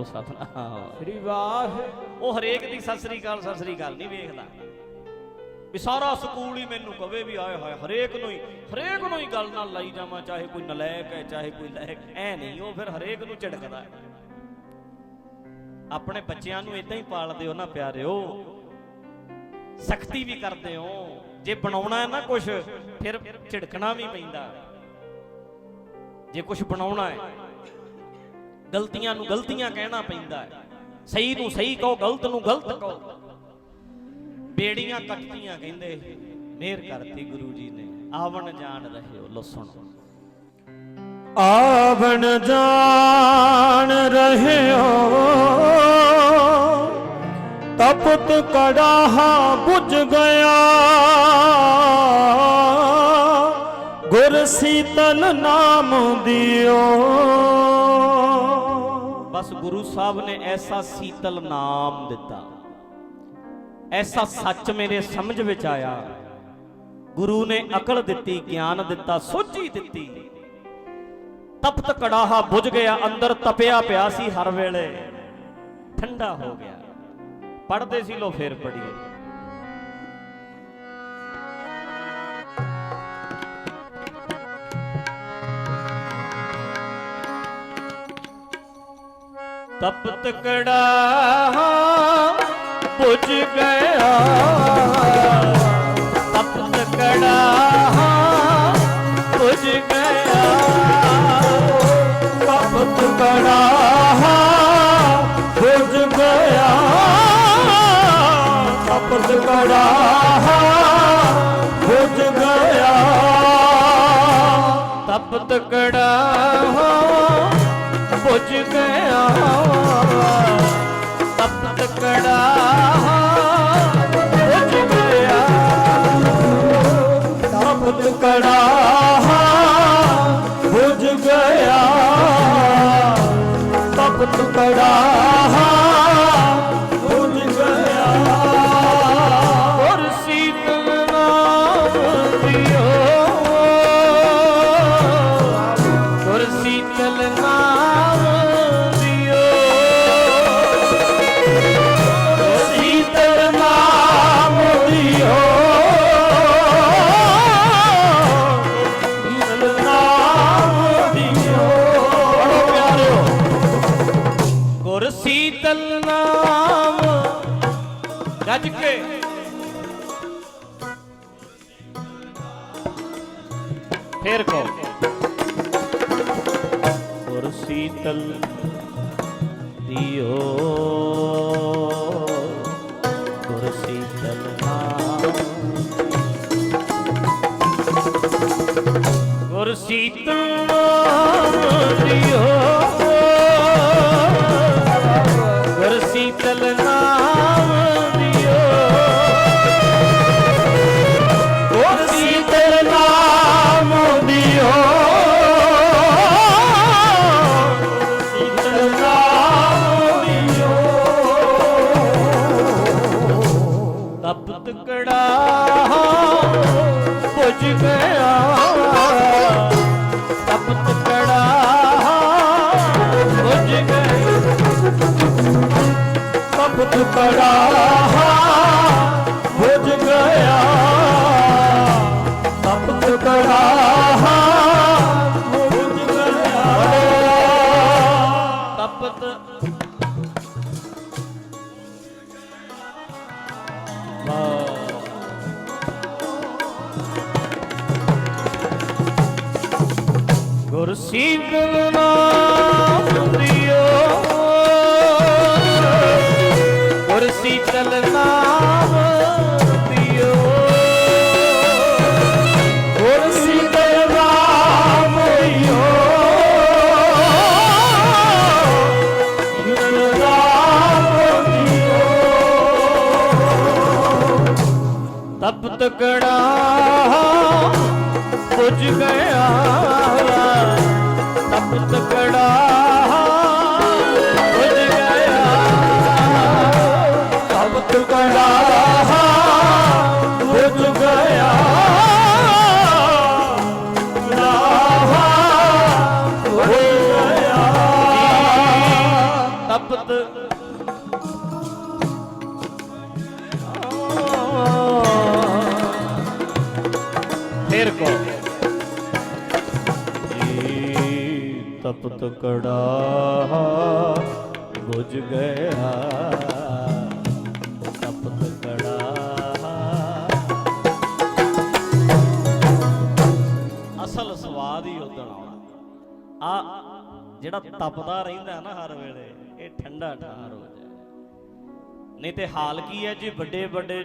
ਆਖੋ ਸਤਨਾਮ ਸ੍ਰੀ ਵਾਹਿ ਉਹ ਹਰੇਕ ਦੀ ਸਤਿ ਸ੍ਰੀ ਅਕਾਲ ਸਤਿ ਸ੍ਰੀ ਅਕਾਲ ਨਹੀਂ ਵੇਖਦਾ। ਵੀ ਸਾਰਾ ਸਕੂਲ ਹੀ ਮੈਨੂੰ ਕਵੇ ਵੀ ਆਏ ਹਾਏ ਹਰੇਕ ਨੂੰ ਹੀ ਹਰੇਕ ਨੂੰ ਹੀ ਗੱਲ ਨਾਲ ਲਾਈ ਜਾਵਾਂ ਚਾਹੇ ਕੋਈ ਨਲਾਇਕ ਹੈ ਚਾਹੇ ਕੋਈ ਲਾਇਕ ਐ ਨਹੀਂ ਉਹ ਫਿਰ ਹਰੇਕ ਨੂੰ ਝਿੜਕਦਾ ਆਪਣੇ ਬੱਚਿਆਂ ਨੂੰ ਇਦਾਂ ਹੀ ਪਾਲਦੇ ਹੋ ਨਾ ਪਿਆਰਿਓ। ਸਖਤੀ ਵੀ ਕਰਦੇ ਹੋ। ਜੇ ਬਣਾਉਣਾ ਹੈ ਨਾ ਕੁਝ ਫਿਰ ਝਿੜਕਣਾ ਵੀ ਪੈਂਦਾ। ਜੇ ਕੁਝ ਬਣਾਉਣਾ ਹੈ ਗਲਤੀਆਂ ਨੂੰ ਗਲਤੀਆਂ ਕਹਿਣਾ ਪੈਂਦਾ ਹੈ। ਸਹੀ ਨੂੰ ਸਹੀ ਕਹੋ, ਗਲਤ ਨੂੰ ਗਲਤ ਕਹੋ। ਬੇੜੀਆਂ ਕੱਟੀਆਂ ਕਹਿੰਦੇ ਮਿਹਰ ਕਰਤੀ ਗੁਰੂ ਜੀ ਨੇ। ਆਵਣ ਜਾਣ ਰਹਿਓ, ਲੋ ਸੁਣੋ। ਆਵਣ ਜਾਣ ਰਹਿਓ। ਤਪਤ ਕੜਾਹਾ ਬੁਝ ਗਿਆ। ਗੁਰ ਸੀਤਲ ਨਾਮ ਦਿਓ। ਬਸ ਗੁਰੂ ਸਾਹਿਬ ਨੇ ਐਸਾ ਸੀਤਲ ਨਾਮ ਦਿੱਤਾ। ਐਸਾ ਸੱਚ ਮੇਰੇ ਸਮਝ ਵਿੱਚ ਆਇਆ। ਗੁਰੂ ਨੇ ਅਕਲ ਦਿੱਤੀ, ਗਿਆਨ ਦਿੱਤਾ, ਸੋਝੀ ਦਿੱਤੀ। ਤਪਤ ਕੜਾਹਾ ਬੁਝ ਗਿਆ, ਅੰਦਰ ਤਪਿਆ ਪਿਆ ਸੀ ਹਰ ਵੇਲੇ। ਠੰਡਾ ਹੋ ਗਿਆ। ਪੜਦੇ ਸੀ ਲੋ ਫੇਰ ਪੜੀਏ ਤਪਤ ਕੜਾ ਬੁਝ ਗਿਆ। ਤਪਤ ਕੜਾ ਬੁਝ ਗਿਆ। ਤਪਤ ਕੜਾ ਬੁਝ ਗਿਆ। ਤਪਤ ਕੜਾ ਬੁਝ ਗਿਆ। ਤਪਤ ਕੜਾਹਾ ਬੁਝ ਗਿਆ। ਤਪ ਤਕੜਾ ਬੁਝ ਗਿਆ। ਤਪ ਤਕੜਾ ਸਿੱਕੇ। ਫੇਰ ਕੋ ਕੁਰਸੀ ਤਲ ਦਿਓ। ਕੁਰਸੀ ਤਲ ਦਿਓ। ਟੁਕੜਾ ਪੁੱਜ ਗਿਆ। ਸਭ ਟੁਕੜਾ ਪੁੱਜ ਗਿਆ। ਸਭ ਟੁਕੜਾ ਪੁੱਜ ਗਿਆ। ਸਭ ਟੁਕੜਾ Oh. ਗੁਰਸੀ ਗੁਰੂ ਨਾਮ ਦਿਓ ਗਿਆ। ਫਿਰ ਕੋ। ਜੀ ਤਪਤ ਕੜਾ ਬੁਝ ਗਿਆ। ਤਪਤ ਕੜਾ ਅਸਲ ਸਵਾਦ ਹੀ ਉਦੋਂ ਆਉਣਾ। ਆ ਜਿਹੜਾ ਤਪਦਾ ਰਹਿੰਦਾ ਨਾ ਹਰ ਵੇਲੇ ਇਹ ਠੰਡਾ ਠਾਰ ਹੋ ਜਾਏ। ਨਹੀਂ ਤੇ ਹਾਲ ਕੀ ਹੈ ਜੀ ਵੱਡੇ ਵੱਡੇ